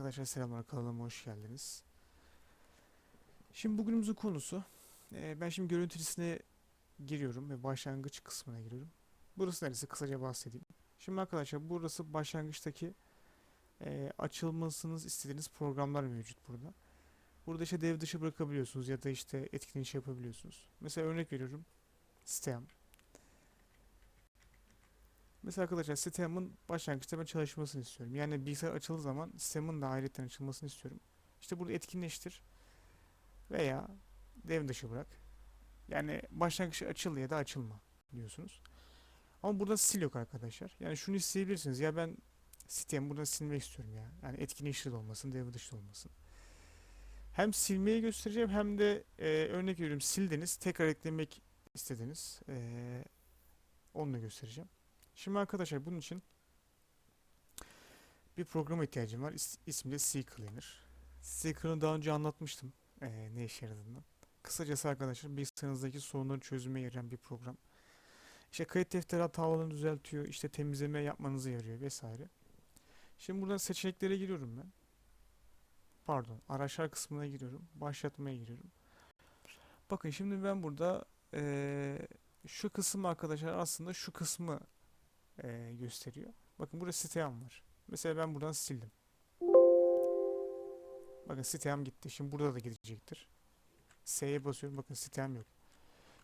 Arkadaşlar selamlar kanalıma hoş geldiniz. Şimdi bugünümüzün konusu e, ben şimdi görüntülüsüne giriyorum ve başlangıç kısmına giriyorum. Burası neresi kısaca bahsedeyim. Şimdi arkadaşlar burası başlangıçtaki e, açılmasını istediğiniz programlar mevcut burada. Burada işte dev dışı bırakabiliyorsunuz ya da işte etkin iş yapabiliyorsunuz. Mesela örnek veriyorum. Stem. Mesela arkadaşlar sistemın başlangıçta ben çalışmasını istiyorum. Yani bilgisayar açıldığı zaman sistemin de ayrıca açılmasını istiyorum. İşte burada etkinleştir veya dev dışı bırak. Yani başlangıçta açıl ya da açılma diyorsunuz. Ama burada sil yok arkadaşlar. Yani şunu isteyebilirsiniz. Ya ben sistemi buradan silmek istiyorum ya. Yani etkinleştir olmasın, dev dışı olmasın. Hem silmeyi göstereceğim hem de e, örnek veriyorum sildiniz, tekrar eklemek istediniz. E, onu da göstereceğim. Şimdi arkadaşlar bunun için bir programa ihtiyacım var. İs ismi de CCleaner. CCleaner'ı daha önce anlatmıştım ee, ne işe yaradığını. Kısacası arkadaşlar bilgisayarınızdaki sorunları çözüme yarayan bir program. İşte kayıt defteri hatalarını düzeltiyor, işte temizleme yapmanızı yarıyor vesaire. Şimdi buradan seçeneklere giriyorum ben. Pardon, araçlar kısmına giriyorum. Başlatmaya giriyorum. Bakın şimdi ben burada ee, şu kısım arkadaşlar aslında şu kısmı e, gösteriyor. Bakın burada siteyam var. Mesela ben buradan sildim. Bakın siteyam gitti. Şimdi burada da gidecektir. S'ye basıyorum. Bakın siteyam yok.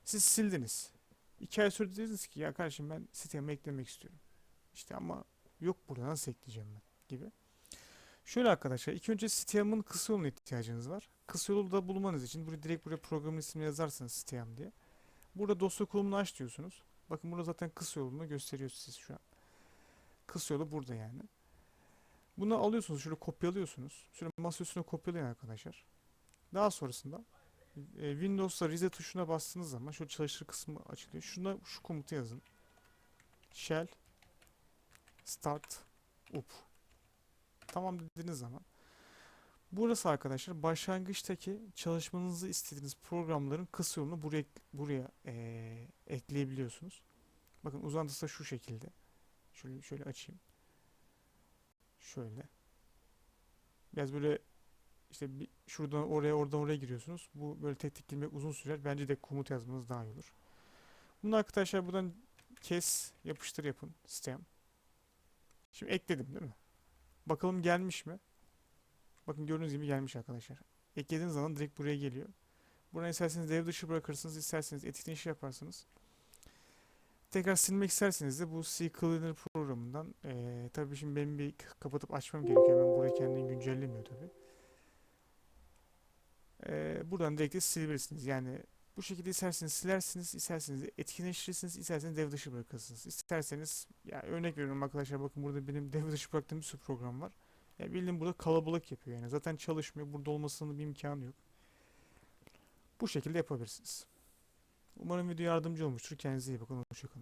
Siz sildiniz. İki ay sonra dediniz ki ya kardeşim ben siteyama eklemek istiyorum. İşte ama yok burada nasıl ekleyeceğim ben gibi. Şöyle arkadaşlar ilk önce siteyamın kısa yoluna ihtiyacınız var. Kısa yolu da bulmanız için buraya direkt buraya programın ismini yazarsanız siteyam diye. Burada dosya konumunu aç diyorsunuz. Bakın burada zaten kısa yolunu gösteriyor siz şu an. Kısa yolu burada yani. Bunu alıyorsunuz, şöyle kopyalıyorsunuz. Şöyle masa üstüne kopyalayın arkadaşlar. Daha sonrasında e, Windows'ta reset tuşuna bastığınız zaman şu çalışır kısmı açılıyor. Şuna şu komutu yazın. Shell start up. Tamam dediğiniz zaman Burası arkadaşlar başlangıçtaki çalışmanızı istediğiniz programların kısa yolunu buraya buraya eee, ekleyebiliyorsunuz. Bakın uzantısı da şu şekilde. Şöyle şöyle açayım. Şöyle. Biraz böyle işte bir, şuradan oraya oradan oraya giriyorsunuz. Bu böyle tek tek girmek uzun sürer. Bence de komut yazmanız daha iyi olur. Bunu arkadaşlar buradan kes, yapıştır yapın. Sistem. Şimdi ekledim değil mi? Bakalım gelmiş mi? Bakın gördüğünüz gibi gelmiş arkadaşlar. Eklediğiniz zaman direkt buraya geliyor. Buradan isterseniz dev dışı bırakırsınız, isterseniz etkinleşi yaparsınız. Tekrar silmek isterseniz de bu CCleaner programından eee tabii şimdi benim bir kapatıp açmam gerekiyor. Ben burayı kendini güncellemiyor tabii. Eee, buradan direkt silebilirsiniz. Yani bu şekilde isterseniz silersiniz, isterseniz etkinleştirirsiniz, isterseniz dev dışı bırakırsınız. İsterseniz ya örnek veriyorum arkadaşlar bakın burada benim dev dışı bıraktığım bir sürü program var. Ya bildiğin burada kalabalık yapıyor yani. Zaten çalışmıyor. Burada olmasının bir imkanı yok. Bu şekilde yapabilirsiniz. Umarım video yardımcı olmuştur. Kendinize iyi bakın. Hoşçakalın.